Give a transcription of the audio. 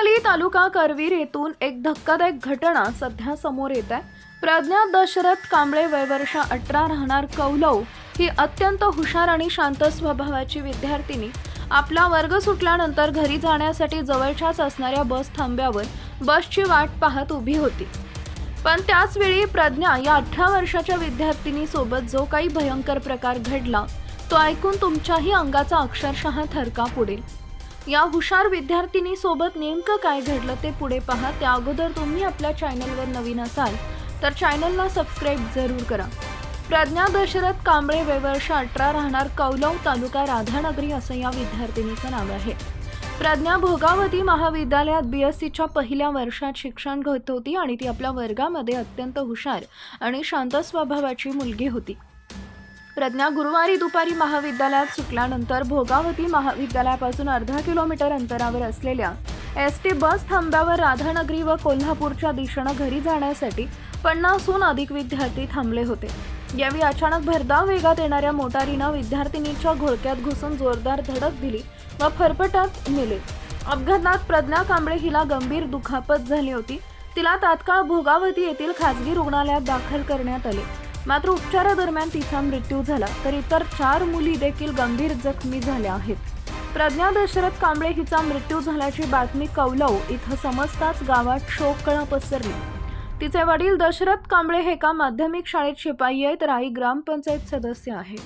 हिंगोली तालुका करवीर येथून एक धक्कादायक घटना सध्या समोर येत आहे. प्रज्ञा दशरथ कांबळे वयवर्ष अठरा राहणार कौलव ही अत्यंत हुशार आणि शांत स्वभावाची विद्यार्थिनी. आपला वर्ग सुटल्यानंतर घरी जाण्यासाठी जवळच्याच असणाऱ्या बस थांब्यावर बसची वाट पाहत उभी होती. पण त्याच वेळी प्रज्ञा या अठरा वर्षाच्या विद्यार्थिनीसोबत जो काही भयंकर प्रकार घडला तो ऐकून तुमच्याही अंगाचा अक्षरशः थरका पुढेल या हुशार विद्यार्थिनी सोबत नेमकं काय घडलं ते पुढे पहा. त्या अगोदर तुम्ही आपल्या चॅनलवर नवीन असाल तर चॅनलला सबस्क्राईब जरूर करा. प्रज्ञा दशरथ कांबळे वेवर्ष अठरा राहणार कौलव तालुका राधानगरी असं या विद्यार्थिनीचं नाव आहे. प्रज्ञा भोगावती महाविद्यालयात बी एस सीच्या पहिल्या वर्षात शिक्षण घेत होती आणि ती आपल्या वर्गामध्ये अत्यंत हुशार आणि शांत स्वभावाची मुलगी होती. प्रज्ञा गुरुवारी दुपारी महाविद्यालयात सुटल्यानंतर भोगावती महाविद्यालयापासून अर्धा किलोमीटर अंतरावर असलेल्या एस टी बस थांब्यावर राधानगरी व कोल्हापूरच्या दिशेनं घरी जाण्यासाठी पन्नासहून अधिक विद्यार्थी थांबले होते. यावेळी अचानक भरधाव वेगात येणाऱ्या मोटारीनं विद्यार्थिनीच्या घोळक्यात घुसून जोरदार धडक दिली व फरफटात नेले अपघातात प्रज्ञा कांबळे हिला गंभीर दुखापत झाली होती. तिला तात्काळ भोगावती येथील खासगी रुग्णालयात दाखल करण्यात आले. मात्र उपचारादरम्यान तिचा मृत्यू झाला तर इतर चार मुली देखील गंभीर जखमी झाल्या आहेत. प्रज्ञा दशरथ कांबळे हिचा मृत्यू झाल्याची बातमी कौलव इथं समजताच गावात शोककळा पसरली. तिचे वडील दशरथ कांबळे हे एका माध्यमिक शाळेत शिपाई आहेत तर आई ग्रामपंचायत सदस्य आहे